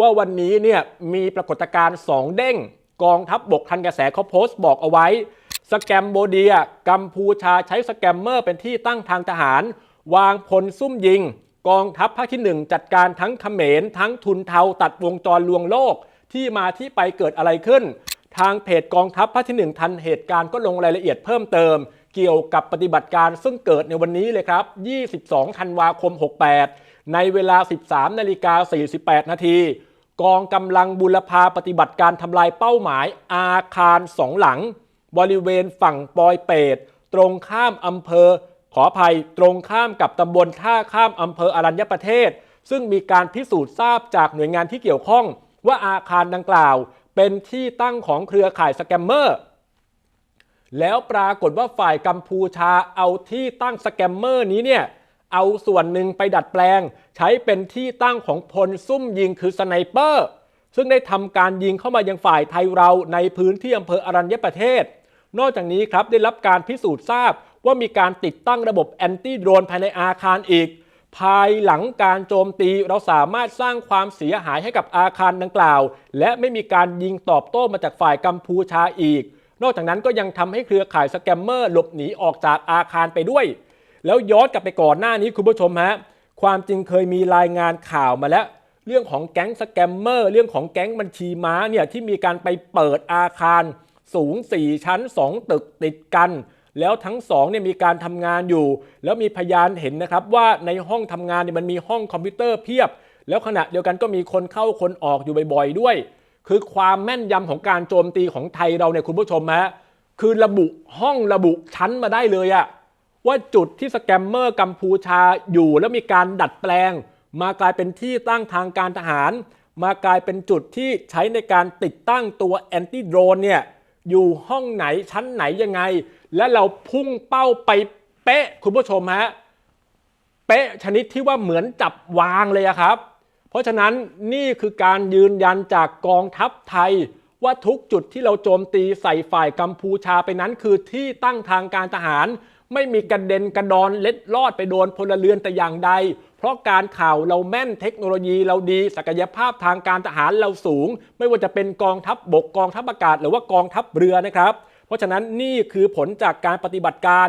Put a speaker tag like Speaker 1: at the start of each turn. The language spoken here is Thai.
Speaker 1: ว่าวันนี้เนี่ยมีปรากฏการณ์สองเด้ง กองทัพบบกทันกระแสเขาโพสต์บอกเอาไว้ สแกมโบเดีย กัมพูชาใช้สแกมเมอร์เป็นที่ตั้งทางทหาร วางพลซุ่มยิง กองทัพภาคที่ 1 จัดการทั้งเขมร ทั้งทุนเทาตัดวงจรลวงโลกที่มาที่ไปเกิดอะไรขึ้น ทางเพจกองทัพภาคที่ 1 ทันเหตุการณ์ก็ลงรายละเอียดเพิ่มเติม เกี่ยวกับปฏิบัติการซึ่งเกิดในวันนี้เลยครับ 22 ธันวาคม 68 ในเวลา 13 นาฬิกา 48 นาที กองกำลังบุรพาปฏิบัติการทำลายเป้าหมายอาคารสองหลัง บริเวณฝั่งปอยเปตตรงข้ามอำเภอ ขออภัยตรงข้ามกับตำบลท่าข้ามอำเภออรัญญประเทศ ซึ่งมีการพิสูจน์ทราบจากหน่วยงานที่เกี่ยวข้อง ว่าอาคารดังกล่าว เป็นที่ตั้งของเครือข่ายสแกมเมอร์ แล้วปรากฏว่าฝ่ายกัมพูชาเอาที่ตั้งสแกมเมอร์นี้เนี่ยเอาส่วนหนึ่งไปดัดแปลง ใช้เป็นที่ตั้งของพลซุ่มยิงคือสไนเปอร์ ซึ่งได้ทำการยิงเข้ามายังฝ่ายไทยเราในพื้นที่อำเภออรัญญประเทศ นอกจากนี้ครับได้รับการพิสูจน์ทราบว่ามีการติดตั้งระบบแอนตี้โดรนภายในอาคารอีก ภายหลังการโจมตีเราสามารถสร้างความเสียหายให้กับอาคารดังกล่าว และไม่มีการยิงตอบโต้มาจากฝ่ายกัมพูชาอีก นอกจากนั้นก็ยังทำให้เครือข่ายสแกมเมอร์หลบหนีออกจากอาคารไปด้วย แล้วย้อนกลับไปก่อนหน้านี้คุณผู้ชมฮะความจริงเคยมีรายงานข่าวมาแล้ว เรื่องของแก๊งสแกมเมอร์เรื่องของแก๊งบัญชีม้าเนี่ยที่มีการไปเปิดอาคารสูง 4 ชั้น 2 ตึกติดกัน แล้วทั้งสองเนี่ยมีการทำงานอยู่ แล้วมีพยานเห็นนะครับว่าในห้องทำงานเนี่ยมันมีห้องคอมพิวเตอร์เพียบ แล้วขณะเดียวกันก็มีคนเข้าคนออกอยู่บ่อยๆด้วย คือความแม่นยำของการโจมตีของไทยเราเนี่ยคุณผู้ชมฮะคือระบุห้องระบุชั้นมาได้เลยอะว่าจุดที่สแกมเมอร์กัมพูชาอยู่แล้วมีการดัดแปลง มากลายเป็นที่ตั้งทางการทหาร มากลายเป็นจุดที่ใช้ในการติดตั้งตัวแอนตี้โดรนเนี่ยอยู่ห้องไหนชั้นไหนยังไง และเราพุ่งเป้าไปเป๊ะคุณผู้ชมฮะเป๊ะชนิดที่ว่าเหมือนจับวางเลยครับ เพราะฉะนั้นนี่คือการยืนยันจากกองทัพไทย ว่าทุกจุดที่เราโจมตีใส่ฝ่ายกัมพูชาไปนั้นคือที่ตั้งทางการทหาร ไม่มีกระเด็นกระดอนเล็ดลอดไปโดนพลเรือนแต่อย่างใด เพราะการข่าวเราแม่นเทคโนโลยีเราดี ศักยภาพทางการทหารเราสูง ไม่ว่าจะเป็นกองทัพบบกกองทัพอากาศ หรือว่ากองทัพเรือนะครับ เพราะฉะนั้นนี่คือผลจากการปฏิบัติการ